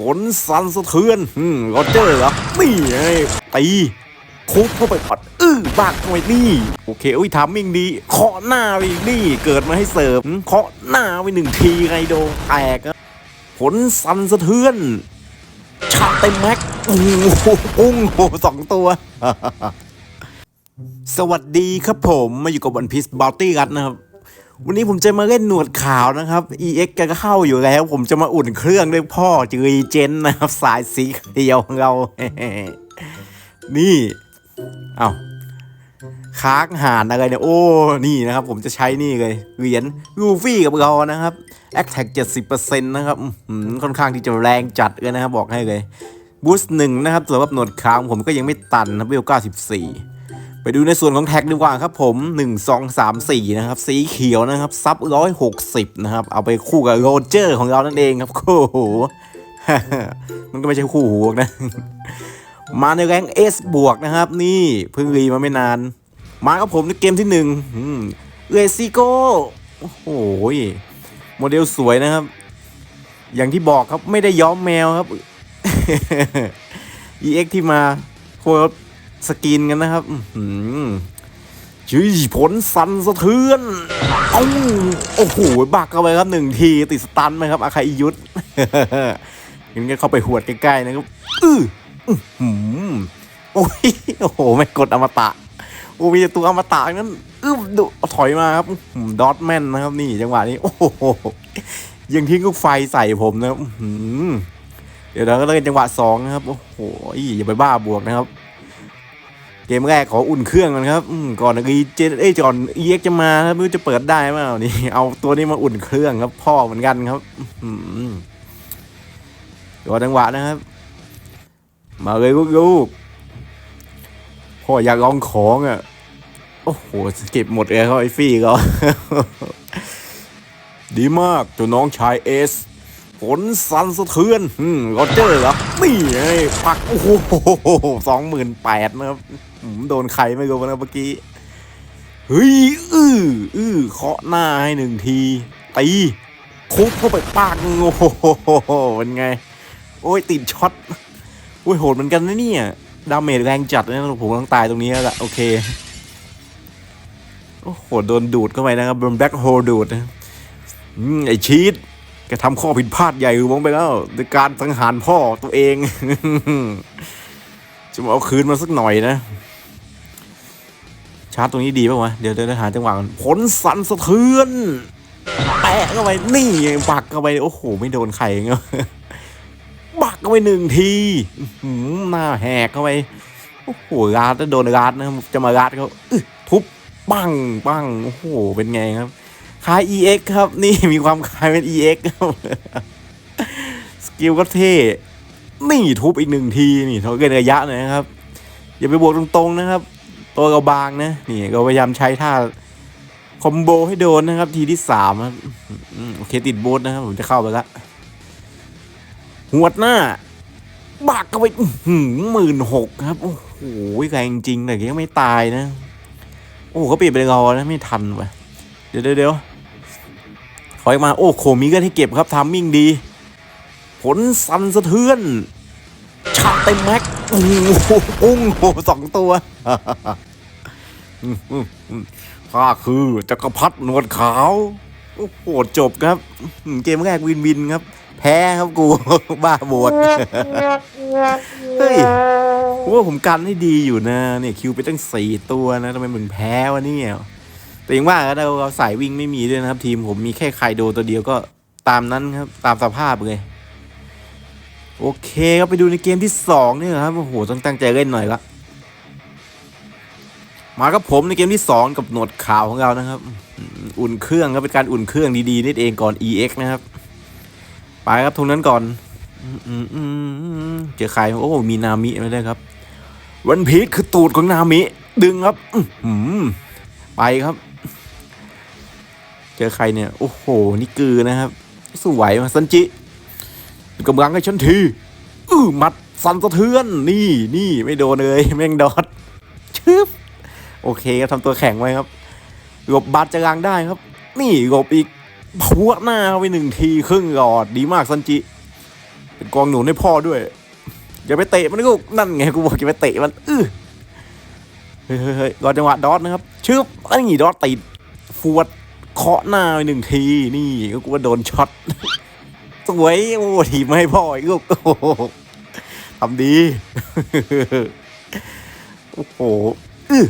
ฝนสันสะเทือนอืมโรเจอร์เหรอนี่ไงตีคุบเข้าไปปัดอื้อบักเข้าไปนี่ โอเคอุ้ยทามิ่งดีเคาะหน้าไปนี่ เกิดมาให้เสิร์ฟอืมเคาะหน้าไปหนึ่งทีไงโดแตกอะฝนสันสะเทือนชาเต็มแม็กโอ้โหปุ้งโหสองตัว สวัสดีครับผมมาอยู่กับวันพี e บ o ลตี้กันนะครับ วันนี้ผมจะมาเล่นหนวดขาวนะครับ EX แกก็เข้าอยู่แล้ว ผมจะมาอุ่นเครื่องด้วยพ่อจือเจนนะครับ สายสีเขียวของเรา นี่ เอา้าค้างหานอะไรเนี่ยโอ้ นี่นะครับ ผมจะใช้นี่เลย เหรียญลูฟี่กับเรานะครับ a c t a c 70%นะครับค่อนข้างที่จะแรงจัดเลยนะครับ บอกให้เลยบูสต์หนึ่งนะครับสำหรับหนวดขาวผมก็ยังไม่ตันนะเวล94 ไปดูในส่วนของแท็กดีกว่าครับผม 1 2 3 4 นะครับ สีเขียวนะครับ ซับ160นะครับ เอาไปคู่กับโรเจอร์ของเรานั่นเองครับคู่หูมันก็ไม่ใช่คู่หูนะ มาในแรงเอสบวกนะครับ นี่เพิ่งรีมาไม่นาน มากับผมในเกมที่หนึ่งเอซิโกโอ้โหโมเดลสวยนะครับ อย่างที่บอกครับไม่ได้ย้อมแมวครับ EX ที่มาโคตร สกินกันนะครับชี้ผลสันสะเทือนเอ้าโอ้โห บักเข้าไปครับหนึ่งทีติดสตันไหมครับอาคาอิยุทธงั้นก็เข้าไปหวดใกล้ๆนะครับ อื้อหือโอ้ยโอ้โห ไม่กดอมตะ โอ้มีต่ตัวอมตะงนั้นอึ้มดุถอยมาครับดอทแมนนะครับนี่จังหวะนี้ โอ้โห ยังทิ้งลูกไฟใส่ผมนะครับเดี๋ยวเราก็เล่นจังหวะสองนะครับ โอ้โหอย่าไปบ้าบวกนะครับ เกมแรกขออุ่นเครื่องก่อนครับก่อนอีเจเอ้ยก่อนเอ็กจะมาครับไม่รู้จะเปิดได้ไหมเอานี่เอาตัวนี้มาอุ่นเครื่องครับ พ่อเหมือนกันครับรอจังหวะนะครับ มาเลยลูกๆพ่ออยากลองของอะโอ้โหเก็บหมดเลยเขาไอ้ฟี่เขาดีมากตัวน้องชายเอสฝนสันสะเทือนอืมโรเจอร์เหรอนี่ไงปัก โอ้โหสองหมื่นแปดนะครับ โดนใครไม่รู้นะเมื่อกี้เฮ้ยอื้ออื้อเคาะหน้าให้หนึ่งทีตีคุบเข้าไปปากโอ้โหเป็นไง โอ้ยติดช็อตโอ้ยโหดเหมือนกันนะเนี่ยดาเมจแรงจัดเลยนะผมต้องตายตรงนี้แล้วละโอเคโอ้โหโดนดูดเข้าไปนะครับโดนแบ็คโฮดูดนะไอชีตแกทำข้อผิดพลาดใหญ่ลงไปแล้วในการสังหารพ่อตัวเอง จะมาเอาคืนมาสักหน่อยนะาร์จตรงนี้ดีป่าวะเดี๋ยวเดี๋ยวหาจังหวะผลสันสะเทือนแปะเข้าไปนี่ปักเข้าไปโอ้โหไม่โดนใครเงี้ยปักเข้าไปหนึ่งทีหือหน้าแหกเข้าไปโอ้โหรัดแล้วโดนรัดนะจะมารัดเขาทุบปังปังโอ้โหเป็นไงครับคล้าย EX ครับ นี่มีความคล้ายเป็น EX ครับสกิลก็เท่นี่ทุบอีกหนึ่งทีนี่เท่าเกินระยะหน่อยนะครับ อย่าไปบวกตรงๆนะครับ ตัวเราบางนะนี่เราพยายามใช้ท่าคอมโบให้โดนนะครับ ทีที่สามครับโอเคติดโบสนะครับผมจะเข้าไปละหัวหน้าบักเข้าไปหมื่นหกครับ โอ้โหแรงจริงแต่ยังไม่ตายนะ โอ้เขาเปลี่ยนไปรอนะไม่ทันว่ะเดี๋ยวเดี๋ยวเดี๋ยวถอยมาโอ้โคมีก็ให้เก็บครับทามมิ่งดี ผลสันสะเทือน ชาเต็มแม็กโอ้โหปุ้งโหสองตัวข้าคือจักรพรรดินวดขาว โอ้โหจบครับ เกมแรกวินวินครับ แพ้ครับกู บ้าบวชเฮ้ยว่าผมกันให้ดีอยู่นะ เนี่ยคิวไปตั้งสี่ตัวนะทำไมมึงแพ้วะเนี่ยแต่ยังว่าเราเราสายวิ่งไม่มีด้วยนะครับ ทีมผมมีแค่ไคโดตัวเดียวก็ตามนั้นครับ ตามสภาพเลย โอเคครับไปดูในเกมที่สองนี่ครับโอ้โหต้องตั้งใจเล่นหน่อยละมากับผมในเกมที่สองกับหนวดขาวของเรานะครับ อุ่นเครื่องครับเป็นการอุ่นเครื่องดีๆนิดเองก่อน EX นะครับไปครับทุงนั้นก่อนเจอใครโอ้มีนามิไม่ได้ครับ วันพีชคือตูดของนามิ ดึงครับไปครับ เจอใครเนี่ย โอ้โห นี่กือนะครับ สวยมาซันจิ กำลังให้ฉันทีอื้อมัดสันสะเทือนนี่นี่ไม่โดนเลยแม่งดอดชึบโอเคครับทำตัวแข็งไว้ครับหลบบัตรจะกลางได้ครับ นี่หลบอีกพวหน้าเข้าไปหนึ่งทีครึ่งหลอดดีมากซันจิ เป็นกองหนุนให้พ่อด้วย อย่าไปเตะมันนะลูกนั่นไงกูบอกอย่าไปเตะมันอื้อเฮ้ยเฮ้ยรอจังหวะดอทนะครับชึบไอ้นี่ดอทติดฟวดเคาะหน้าไปหนึ่งที นี่ก็กูว่าโดนช็อต สวย โอ้ทีไมให้พ่ออีกลูกโอ้ทำดี โอ้โหอื้อ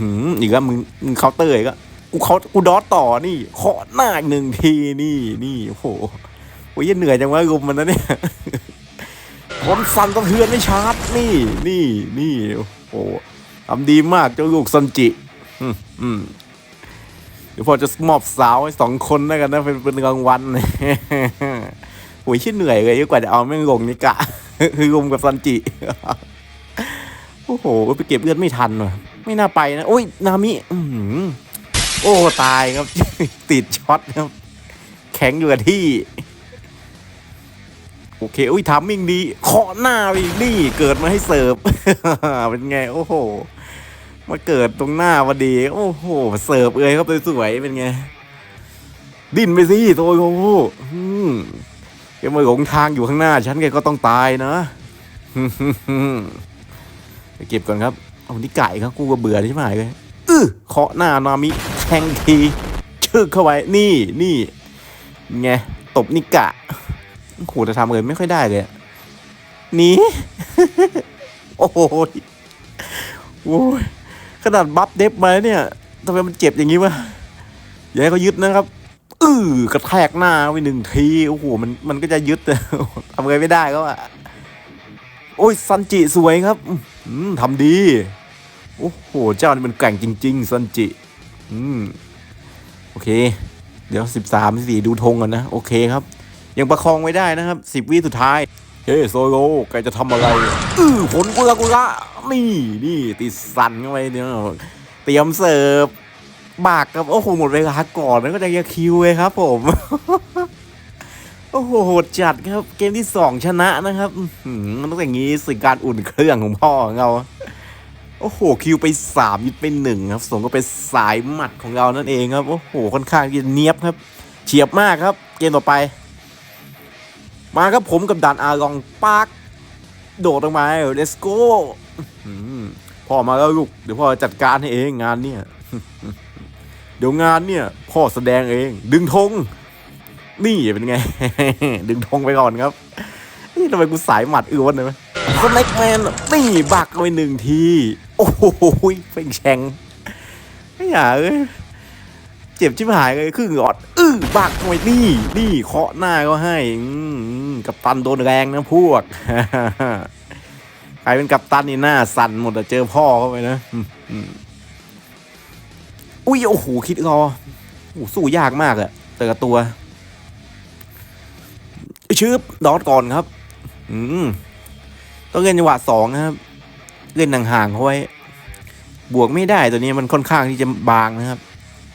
หืออีกแล้วมึงมึงเคาน์เตอร์อีกแล้วกูเขากูดอต่อนี่เคาะหน้าอีกหนึ่งทีนี่นี่โอ้โหโอ้ยเหนื่อยจังวะรุมมันนะเนี่ยคนสั่นสะเทือนไม่ชาร์จนี่นี่นี่โอ้โหทำดีมากเจ้าลูกซันจิ อืมอืม เดี๋ยวพอจะมอบสาวให้สองคนแล้วกันนะเป็นเป็นรางวัลโอ้ยชื่อเหนื่อยเลยกว่าจะเอาแม่งลงนี่กะ คือลงกับซันจิโอ้โหไปเก็บเลือดไม่ทันว่ะไม่น่าไปนะโอ้ยนามิอืโอ้ตายครับ ติดช็อตครับ แข็งอยู่กับที่ โอเคอุ้ยทามมิ่งดีเคาะหน้าไปนี่เกิดมาให้เสิร์ฟเป็นไง โอ้โห มาเกิดตรงหน้าพอดี โอ้โห เสิร์ฟเอ้ยครับสวยๆเป็นไง ดิ้นไปสิโซโยอืมแกมาหลงทางอยู่ข้างหน้า ฉันแกก็ต้องตายนะไปเก็บก่อนครับ เอานี่ไก่ครับกูก็เบื่อใช่ไหมเลยอื้อเคาะหน้านามิแทงทีชึกเข้าไว้ นี่นี่ไงตบนิกะโหจะทำเลยไม่ค่อยได้เลยหนีโอ้โหโอ้ย ขนาดบัฟเดฟมาเนี่ยทำไมมันเจ็บอย่างนี้วะอย่าให้เขายึดนะครับอือกระแทกหน้าไปหนึ่งทีโอ้โหมันมันก็จะยึดทำไงไม่ได้ก็อะโอ้ยซันจิสวยครับอืมทำดีโอ้โหเจ้านี่มันแกร่งจริง ๆซันจิอืมโอเค เดี๋ยวสิบสามสี่ดูธงก่อนนะ โอเคครับ ยังประคองไว้ได้นะครับสิบวิสุดท้าย เฮ้ยโซโลแกจะทำอะไร อื้อผลกุละกุละนี่นี่ติดสันเข้าไปเนี่ยเตรียมเสิร์ฟบากครับ โอ้โห หมดเวลาก่อนแล้วก็จะยาคิวเลยครับผม โอ้โหโหดจัดครับ เกมที่สองชนะนะครับมันต้องอย่างนี้สิ่งการอุ่นเครื่องของพ่อของเรา โอ้โห คิวไปสามยึดไปหนึ่งครับส่งก็เป็นสายหมัดของเรานั่นเองครับ โอ้โห ค่อนข้างจะเนียบครับ เฉียบมากครับ เกมต่อไป มาครับผมกับดันอารองปาร์กโดดลงมา let's go อืมพ่อมาแล้วลูก เดี๋ยวพ่อจัดการให้เองงานเนี่ย เดี๋ยวงานเนี่ย พ่อแสดงเอง ดึงธงนี่เป็นไง ดึงธงไปก่อนครับ นี่ทำไมกูสายหมัดอือวันเลยวะสแน็กแมนนี่บักไปหนึ่งที โอ้โหเป่งแชงไม่อยากเอ้ยเจ็บชิบหายเลยครึ่งหลอด อื้อบักเข้าไปนี่ นี่เคาะหน้าก็ให้อืมอืม กับตันโดนแรงนะพวก ใครเป็นกัปตันนี่หน้าสั่นหมดอะเจอพ่อเข้าไปนะอุ้ยโอ้โหคิดรอโอ้สู้ยากมากอะแต่ละตัวชืบดอทก่อนครับ อืมต้องเล่นจังหวะสองนะครับ เล่นห่างๆเขาไว้ บวกไม่ได้ตัวนี้มันค่อนข้างที่จะบางนะครับ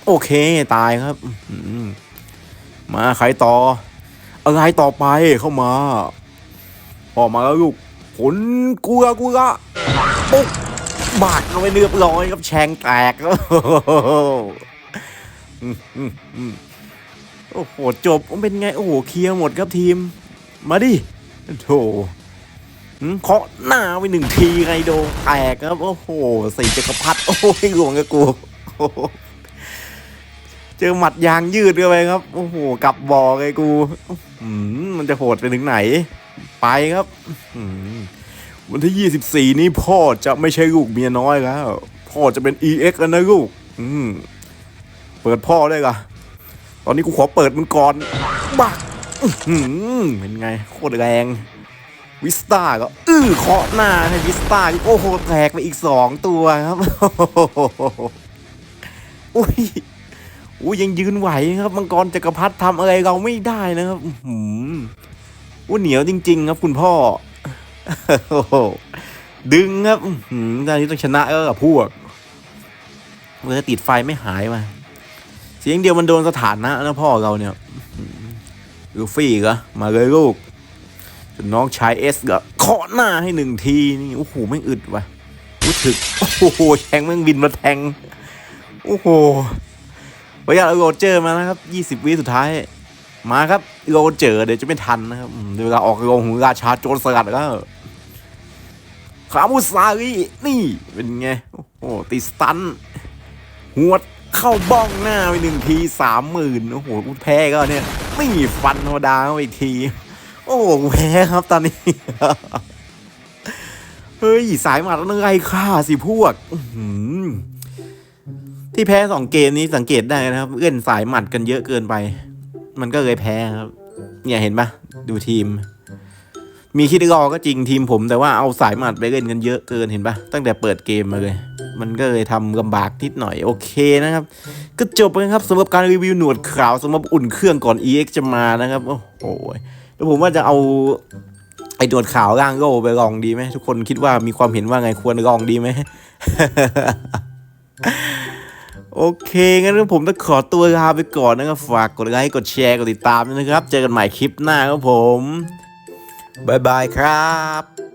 โอเคตายครับอื้อหือมาใครต่อ อะไรต่อไปเข้ามาพอมาแล้วลูกผลกูละกูละปุ๊บบาดเข้าไปเรียบร้อยครับแชงแตกแล้วโอ้โหจบเป็นไง โอ้โหเคลียร์หมดครับทีม มาดิโถเคาะหน้าไปหนึ่งทีไงโดแตกครับ โอ้โหสี่จักรพรรดิโอ้ยหลวงกับกู เจอหมัดยางยืดเข้าไปครับ โอ้โหกลับบอกไอ้กูมันจะโหดไปถึงไหน ไปครับวันที่ 24 นี้พ่อจะไม่ใช่ลูกเมียน้อยแล้ว พ่อจะเป็น EX แล้วนะลูกเปิดพ่อได้กะตอนนี้กูขอเปิดมันก่อนบักเป็นไง โคตรแรง วิสตาก็ อื้อเคาะหน้าให้วิสตาโอ้โห แตกไปอีกสองตัวครับ อุ้ย อู้ยังยืนไหวครับมังกรจักรพรรดิทำอะไรเราไม่ได้นะครับอื้อหืมอู้เหนียวจริง ๆ ครับคุณพ่อดึงครับอื้อหืมตอนนี้ต้องชนะแล้วกับพวกเมื่อติดไฟไม่หายมาเสียงเดียวมันโดนสถานะนะพ่อเราเนี่ยลูฟี่ก็มาเลยลูกนน้องชายเอสก็เคาะหน้าให้หนึ่งทีนี่โอ้โหไม่งอึดว่ะรู้ถึกโอ้โหแทงแม่งบินมาแทง โอ้โห ประหยัดโรเจอร์มานะครับ20วิสุดท้าย มาครับโรเจอร์เดี๋ยวจะไม่ทันนะครับเดี๋ยวเวลาออกโรงของราชาโจรสลัดแล้วขามุสารีนี่เป็นไง โอ้โหตีสตันหวดเข้าบ้องหน้าไปหนึ่งทีสามหมื่นโอ้โหกูแพ้ก็เนี่ยไม่มีฟันธรรมดาไปอีกที โอ้โหแพ้ครับตอนนี้ เฮ้ย สายหมัดอะไรค่าสิพวก อื ที่แพ้สองเกมนี้สังเกตได้นะครับ เอื้อนสายหมัดกันเยอะเกินไป มันก็เลยแพ้ครับ เนี่ยเห็นปะดูทีม มีคิดรอก็จริงทีมผม แต่ว่าเอาสายหมัดไปเล่นกันเยอะเกินเห็นปะตั้งแต่เปิดเกมมาเลย มันก็เลยทำลำบากนิดหน่อยโอเคนะครับ ก็จบไปครับสำหรับการรีวิวหนวดขาวสำหรับอุ่นเครื่องก่อน EX จะมานะครับ โอ้โหแล้วผมว่าจะเอาไอ้หนวดขาวร่างโง่ไปลองดีไหมทุกคนคิดว่ามีความเห็นว่าไงควรลองดีไหม โอเค งั้นผมต้องขอตัวลาไปก่อนนะครับ ฝากกดไลค์กดแชร์กดติดตามด้วยนะครับ เจอกันใหม่คลิปหน้าครับผมบายบายครับ